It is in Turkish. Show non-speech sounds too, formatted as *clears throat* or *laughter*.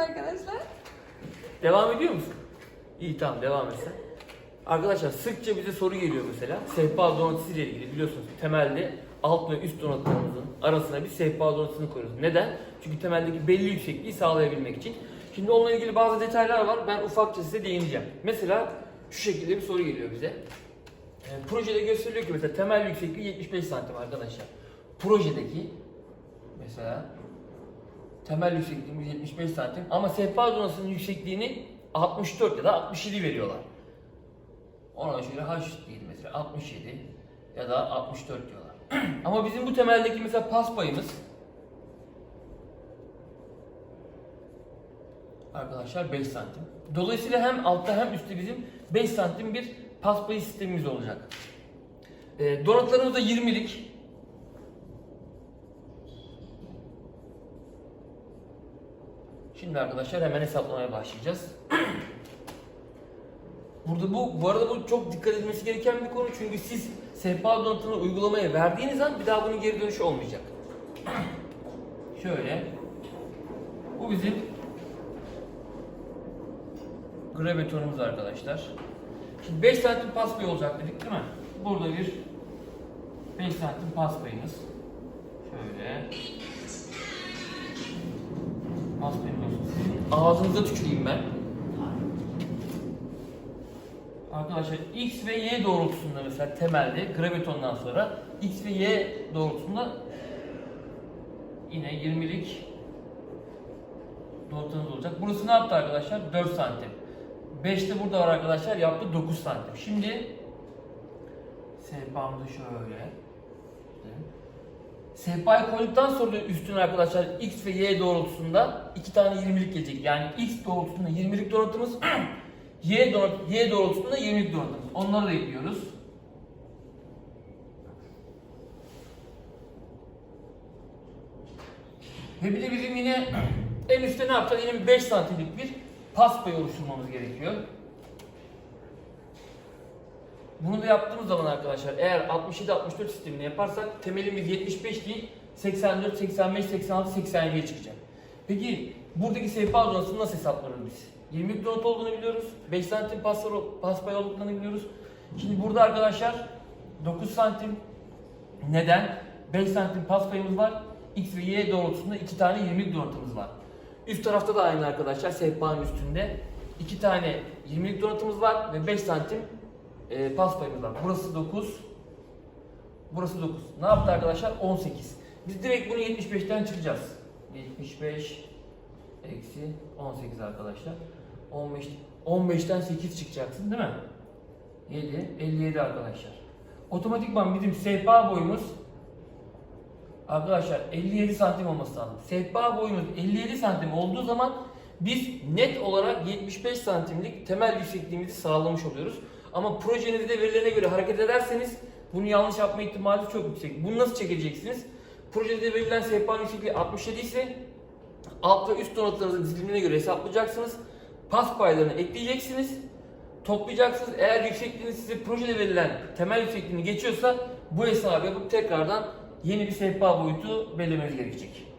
arkadaşlar. Devam ediyor musun? İyi tamam devam et sen. Arkadaşlar sıkça bize soru geliyor mesela. Sehpa donatısı ile ilgili biliyorsunuz temelde alt ve üst donatlarımızın arasına bir sehpa donatısını koyuyoruz. Neden? Çünkü temeldeki belli yüksekliği sağlayabilmek için. Şimdi onunla ilgili bazı detaylar var. Ben ufakça size değineceğim. Mesela şu şekilde bir soru geliyor bize. E, projede gösteriliyor ki mesela temel yüksekliği 75 santim arkadaşlar. Projedeki mesela temel yüksekliğimiz 75 santim ama sehpa zonasının yüksekliğini 64 ya da 67 veriyorlar. Ona şöyle H değil mesela 67 ya da 64 diyorlar. *clears throat* ama bizim bu temeldeki mesela pas payımız arkadaşlar 5 santim. Dolayısıyla hem altta hem üstte bizim 5 santim bir pas payı sistemimiz olacak. E, donatlarımız da 20'lik. Şimdi arkadaşlar hemen hesaplamaya başlayacağız. Burada bu, bu arada bu çok dikkat edilmesi gereken bir konu çünkü siz sehpa donatını uygulamaya verdiğiniz an bir daha bunun geri dönüşü olmayacak. Şöyle, bu bizim gravitonumuz arkadaşlar. Şimdi 5 santim pas payı olacak dedik değil mi? Burada bir 5 santim pas payımız. Şöyle. Ağzınıza tüküreyim ben. Arkadaşlar X ve Y doğrultusunda mesela temelde gravitondan sonra X ve Y doğrultusunda yine 20'lik notanız olacak. Burası ne yaptı arkadaşlar? 4 santim. 5 de burada var arkadaşlar yaptı 9 santim. Şimdi sehpamızı şöyle Sehpayı koyduktan sonra üstüne arkadaşlar X ve Y doğrultusunda iki tane 20'lik gelecek. Yani X doğrultusunda 20'lik donatımız *clears throat* Y, doğrult Y doğrultusunda 20'lik donatımız. Onları da ekliyoruz. Ve bir de bizim yine *clears throat* en üstte ne yapacağız? Yine bir 5 santimlik bir pas oluşturmamız gerekiyor. Bunu da yaptığımız zaman arkadaşlar eğer 67-64 sistemini yaparsak temelimiz 75 değil 84, 85, 86, 87'ye çıkacak. Peki buradaki sehpa zonasını nasıl hesaplarız biz? 20 donat olduğunu biliyoruz. 5 santim pas, pas payı olduklarını biliyoruz. Şimdi burada arkadaşlar 9 santim neden? 5 santim pas payımız var. X ve Y doğrultusunda 2 tane 20'lik donatımız var. Üst tarafta da aynı arkadaşlar sehpanın üstünde 2 tane 20'lik donatımız var ve 5 santim e, pas payımız var. Burası 9. Burası 9. Ne yaptı arkadaşlar? 18. Biz direkt bunu 75'ten çıkacağız. 75 eksi 18 arkadaşlar. 15 15'ten 8 çıkacaksın değil mi? 7 57 arkadaşlar. Otomatikman bizim sehpa boyumuz arkadaşlar 57 santim olması lazım. Sehpa boyumuz 57 santim olduğu zaman biz net olarak 75 santimlik temel yüksekliğimizi sağlamış oluyoruz. Ama projenizde verilerine göre hareket ederseniz bunu yanlış yapma ihtimali çok yüksek. Bunu nasıl çekeceksiniz? Projede verilen sehpanın yüksekliği 67 ise alt ve üst donatlarınızın dizilimine göre hesaplayacaksınız. Pas paylarını ekleyeceksiniz. Toplayacaksınız. Eğer yüksekliğiniz size projede verilen temel yüksekliğini geçiyorsa bu hesabı yapıp tekrardan yeni bir sehpa boyutu belirlemeniz gerekecek.